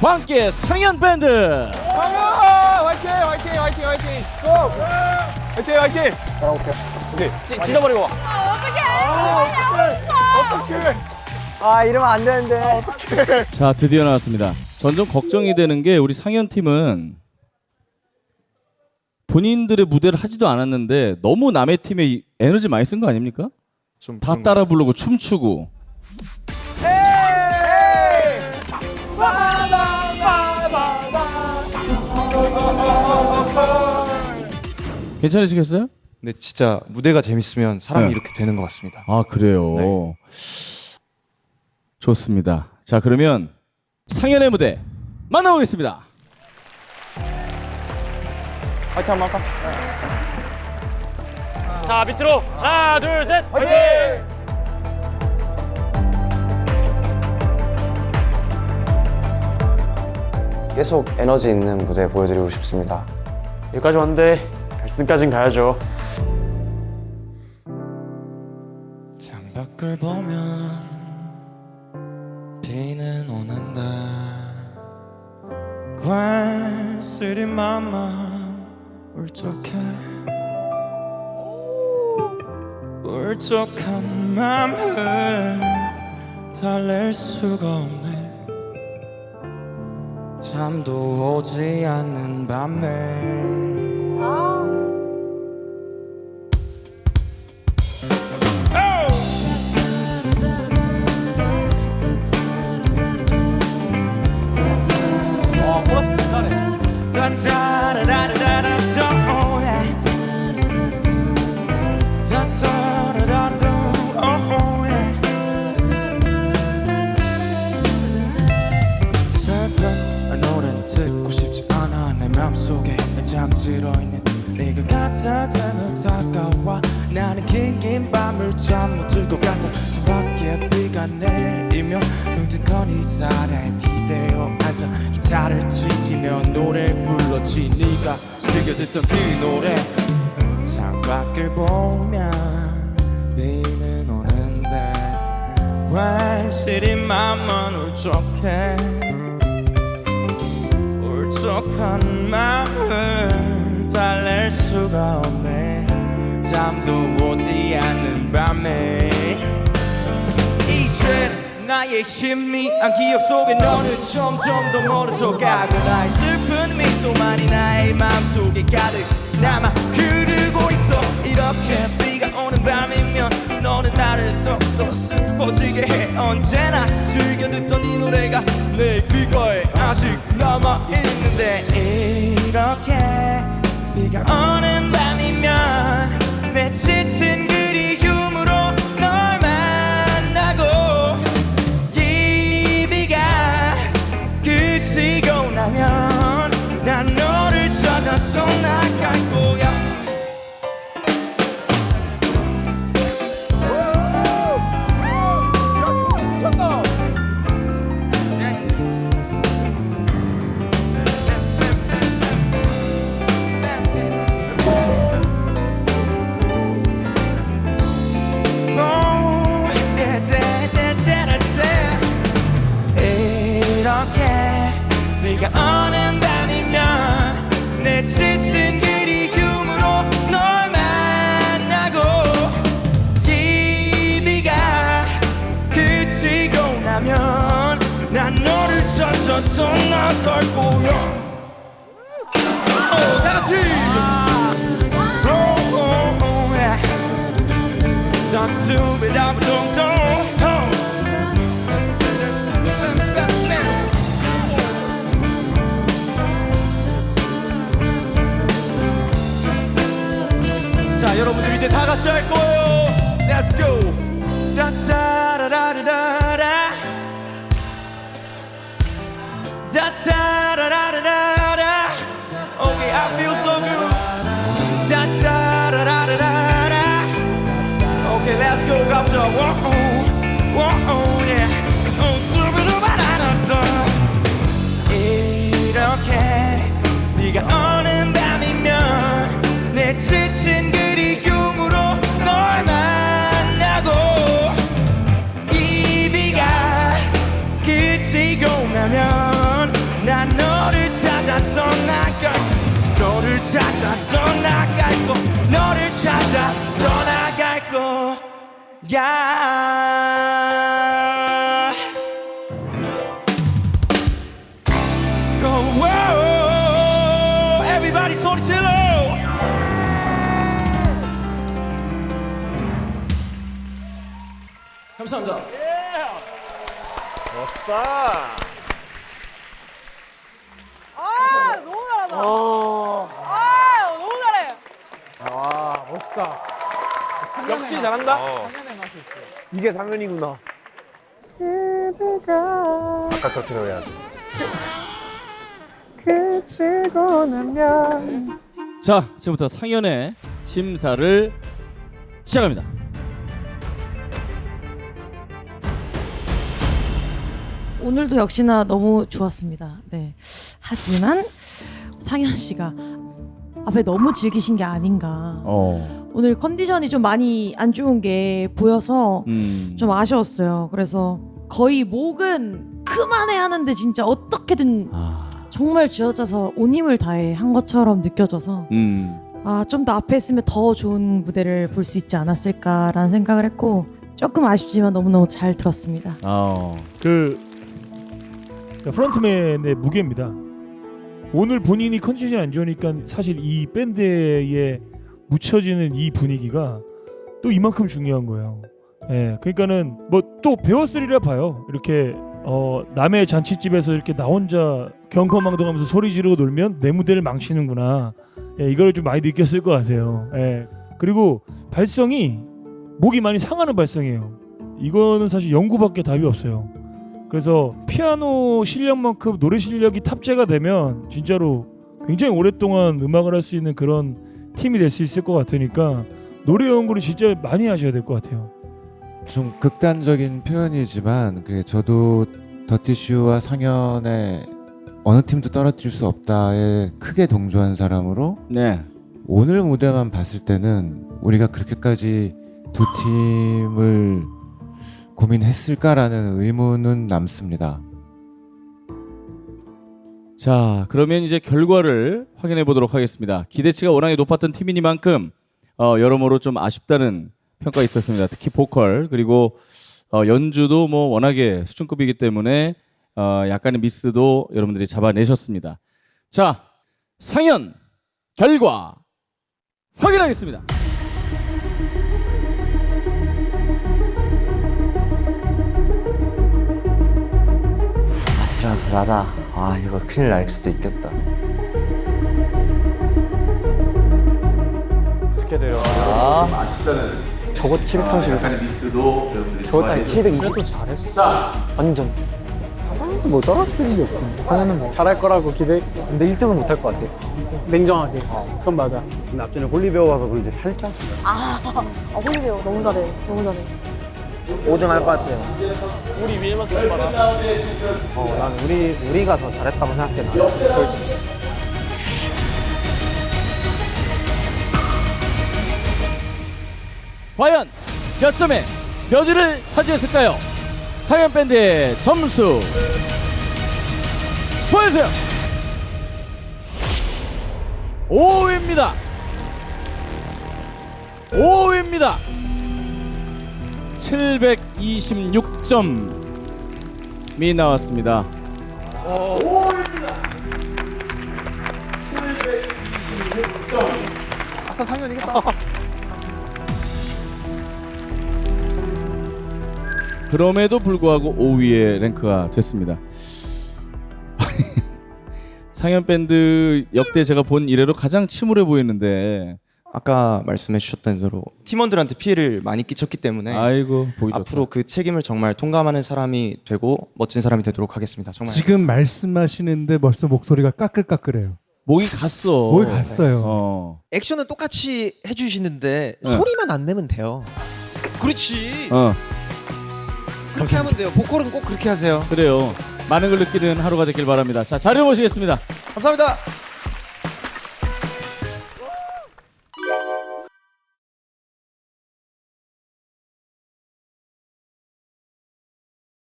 함께 상현 밴드. 아, 화이팅 화이팅 화이팅 화이팅. 고! 화이팅 화이팅. 아 오케이 오케이. 찢, 찢어버리고 와. 어떡해. 아 이러면 안 되는데. 자 드디어 나왔습니다. 전 좀 걱정이 되는 게 우리 상현 팀은 본인들의 무대를 하지도 않았는데 너무 남의 팀에 이 에너지 많이 쓴 거 아닙니까? 좀다 따라 부르고 춤추고 괜찮으시겠어요? 근데 진짜 무대가 재밌으면 사람이 네. 이렇게 되는 것 같습니다. 아 그래요. 네. 좋습니다. 자 그러면 상현의 무대 만나보겠습니다. 화이팅 한번 할까? 자 밑으로 하나 둘셋 화이팅! 계속 에너지 있는 무대 보여드리고 싶습니다. 여기까지 왔는데 결승까진 가야죠. 창밖을 보면 비는 오는데 관슬이 맘만 울적해. 울적한 맘을 달랠 수가 없네. 잠도 오지 않는 밤에 슬픈 못들것 같아. 창밖에 비가 내리면 뭉툭한 이살에 기대어 앉아. 기타를 치며 노래 불렀지. 네가 즐겨 듣던 그 노래. 창밖을 보면 비는 오는데 관실이 맘만 울적해. 울적한 마음을 달랠 수가 없네 잠도 오지 않는 밤에. 이제 나의 희미한 기억 속에 너는 점점 더 멀어져 가고 나의 슬픈 미소만이 나의 마음속에 가득 남아 흐르고 있어. 이렇게 비가 오는 밤이면 너는 나를 더더 슬퍼지게 해. 언제나 즐겨 듣던 이 노래가 내 귓가에 아직 남아있는데. 이렇게 비가 오는 밤 네가 오는 밤이면 내 지친 그리움으로 널 만나고 이 비가 그치고 나면 난 너를 떠나갈 거야 오, 다 같이 오, 오, 오, 예. 산 자 여러분들 이제 다 같이 할 거예요. Let's go. 짜짜라라라라 짜짜라라라라 Okay I feel so good. 짜짜라라라라 Okay let's go. 가보자. Whoa, whoa, yeah. 어, 쭈루루바라라라. 이렇게 네가 너를 찾아 떠나갈 너를 찾아 떠나갈 거. 너를 찾아 떠나갈 거야 Oh, 감사합니다. 아 너무. 아 너무 잘해. 역시 잘한다. 이게 상현이구나. 아까 그렇게 노래하지. 자, 지금부터 상현의 심사를 시작합니다. 오늘도 역시나 너무 좋았습니다. 네. 하지만 상현 씨가 앞에 너무 즐기신 게 아닌가. 어. 오늘 컨디션이 좀 많이 안 좋은 게 보여서 음. 좀 아쉬웠어요. 그래서 거의 목은 그만해 하는데 진짜 어떻게든 아. 정말 쥐어짜서 온 힘을 다해 한 것처럼 느껴져서 음. 아, 좀 더 앞에 있으면 더 좋은 무대를 볼 수 있지 않았을까라는 생각을 했고 조금 아쉽지만 너무너무 잘 들었습니다. 어. 그 프론트맨의 무게입니다. 오늘 본인이 컨디션이 안 좋으니까 사실 이 밴드에 묻혀지는 이 분위기가 또 이만큼 중요한 거예요. 예, 그러니까는 뭐 또 배웠으리라 봐요. 이렇게 어 남의 잔치집에서 이렇게 나 혼자 경거망동하면서 소리 지르고 놀면 내 무대를 망치는구나. 예, 이걸 좀 많이 느꼈을 것 같아요. 예, 그리고 발성이 목이 많이 상하는 발성이에요. 이거는 사실 연구밖에 답이 없어요. 그래서 피아노 실력만큼 노래 실력이 탑재가 되면 진짜로 굉장히 오랫동안 음악을 할 수 있는 그런 팀이 될 수 있을 것 같으니까 노래 연구를 진짜 많이 하셔야 될 것 같아요. 좀 극단적인 표현이지만 그 저도 더티슈와 상현의 어느 팀도 떨어뜨릴 수 없다에 크게 동조한 사람으로 네. 오늘 무대만 봤을 때는 우리가 그렇게까지 두 팀을 고민했을까라는 의문은 남습니다. 자, 그러면 이제 결과를 확인해 보도록 하겠습니다. 기대치가 워낙에 높았던 팀이니만큼 어, 여러모로 좀 아쉽다는 평가 가 있었습니다. 특히 보컬 그리고 어, 연주도 뭐 워낙에 수준급이기 때문에 어, 약간의 미스도 여러분들이 잡아내셨습니다. 자, 상현 결과 확인하겠습니다. 아슬아슬하다. 아 이거 큰일 날 수도 있겠다. 어떻게 데려가? 저것도 730에서 미스도 여러분들이 저것도 아니 720도 잘했어. 완전 뭐 떨어질 일이 없지. 상현은 뭐. 잘할 거라고 기대 근데 1등은 못할 것 같아. 냉정하게 그건 맞아 근데 앞전에 홀리베어 가서 그런지 살짝 아 홀리데요 너무 잘해. 너무 잘해. 5등 할 것 같아요. 우리 위에만 좀 봐라. 어, 난 우리 우리가 더 잘했다고 생각해. 나. 과연 몇 점에 몇 위를 차지했을까요? 상현 밴드의 점수 보여주세요. 5위입니다. 5위입니다. 726점이 나왔습니다. 아싸 상현 이겼다. 그럼에도 불구하고 5위에 랭크가 됐습니다. 상현 밴드 역대 제가 본 이래로 가장 침울해 보이는데 아까 말씀해 주셨던 대로 팀원들한테 피해를 많이 끼쳤기 때문에 아이고 보기 좋다. 앞으로 그 책임을 정말 통감하는 사람이 되고 멋진 사람이 되도록 하겠습니다. 정말 지금 말씀하시는데 벌써 목소리가 까끌까끌해요. 목이 갔어. 목이 갔어요. 어. 액션은 똑같이 해주시는데 네. 소리만 안 내면 돼요. 그렇지. 어. 그렇게 하면 돼요. 보컬은 꼭 그렇게 하세요. 그래요. 많은 걸 느끼는 하루가 되길 바랍니다. 자 자료 보시겠습니다. 감사합니다.